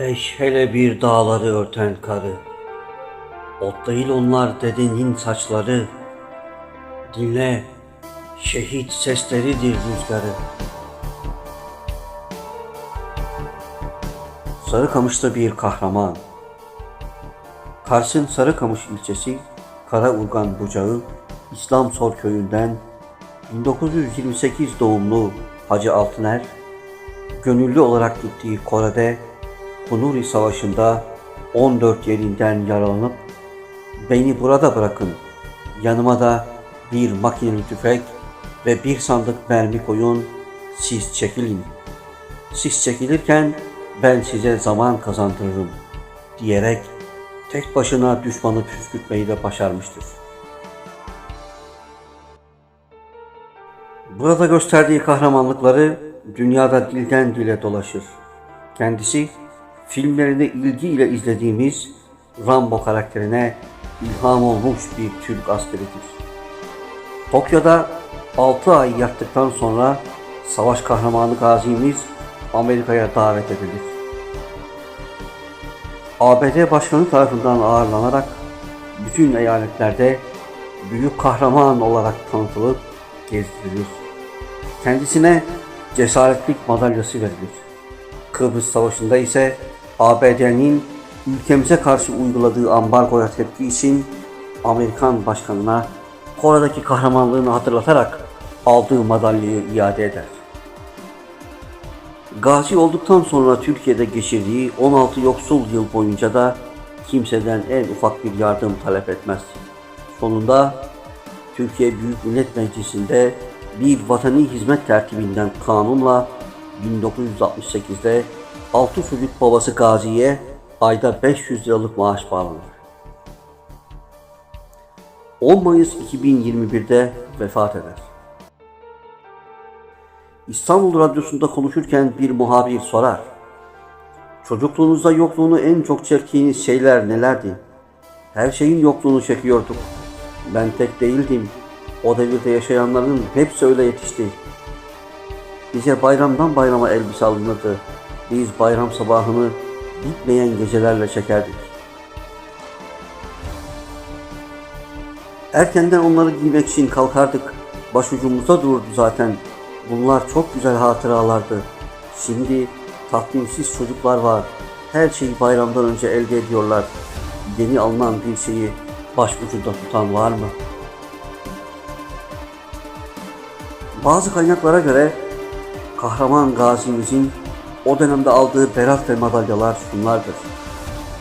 Eş hele bir dağları örten karı. Ot değil onlar dedenin saçları. Dinle, şehit sesleridir rüzgarı. Sarıkamış'ta bir kahraman. Kars'ın Sarıkamış ilçesi Karaurgan Bucağı İslam Sor köyünden 1928 doğumlu Hacı Altıner, gönüllü olarak gittiği Kore'de Kunuri Savaşı'nda 14 yerinden yaralanıp beni burada bırakın, yanıma da bir makineli tüfek ve bir sandık mermi koyun, siz çekilin. Siz çekilirken ben size zaman kazandırırım diyerek tek başına düşmanı püskürtmeyi de başarmıştır. Burada gösterdiği kahramanlıkları dünyada dilden dile dolaşır. Kendisi filmlerinde ilgiyle izlediğimiz Rambo karakterine ilham olmuş bir Türk askeridir. Tokyo'da 6 ay yattıktan sonra savaş kahramanı gazimiz Amerika'ya davet edilir. ABD Başkanı tarafından ağırlanarak bütün eyaletlerde büyük kahraman olarak tanıtılıp gezdirilir. Kendisine cesaretlik madalyası verilir. Kıbrıs Savaşı'nda ise ABD'nin ülkemize karşı uyguladığı ambargoya tepki için Amerikan başkanına Kore'deki kahramanlığını hatırlatarak aldığı madalyayı iade eder. Gazi olduktan sonra Türkiye'de geçirdiği 16 yoksul yıl boyunca da kimseden en ufak bir yardım talep etmez. Sonunda Türkiye Büyük Millet Meclisi'nde bir vatani hizmet tertibinden kanunla 1968'de 6 çocuk babası Gazi'ye ayda 500 liralık maaş bağlanır. 10 Mayıs 2021'de vefat eder. İstanbul Radyosu'nda konuşurken bir muhabir sorar. Çocukluğunuzda yokluğunu en çok çektiğiniz şeyler nelerdi? Her şeyin yokluğunu çekiyorduk. Ben tek değildim. O devirde yaşayanların hepsi öyle yetişti. Bize bayramdan bayrama elbise alınırdı. Biz bayram sabahını bitmeyen gecelerle çekerdik. Erkenden onları giymek için kalkardık. Başucumuzda dururdu zaten. Bunlar çok güzel hatıralardı. Şimdi tatminsiz çocuklar var. Her şeyi bayramdan önce elde ediyorlar. Yeni alınan bir şeyi başucunda tutan var mı? Bazı kaynaklara göre kahraman gazimizin o dönemde aldığı berat ve madalyalar şunlardır.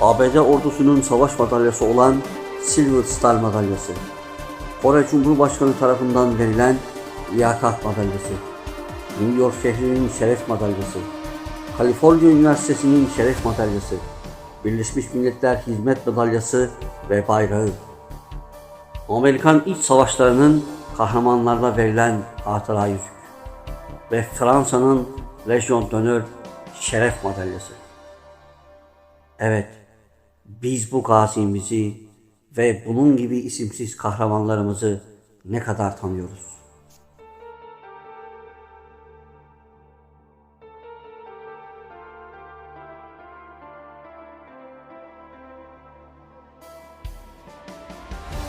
ABD ordusunun savaş madalyası olan Silver Star madalyası. Kore Cumhurbaşkanı tarafından verilen liyakat madalyası. New York şehrinin şeref madalyası. Kaliforniya Üniversitesi'nin şeref madalyası. Birleşmiş Milletler Hizmet Madalyası ve bayrağı. Amerikan iç savaşlarının kahramanlarına verilen hatıra yüzük ve Fransa'nın Legion d'Honneur şeref madalyası. Evet, biz bu gazimizi ve bunun gibi isimsiz kahramanlarımızı ne kadar tanıyoruz?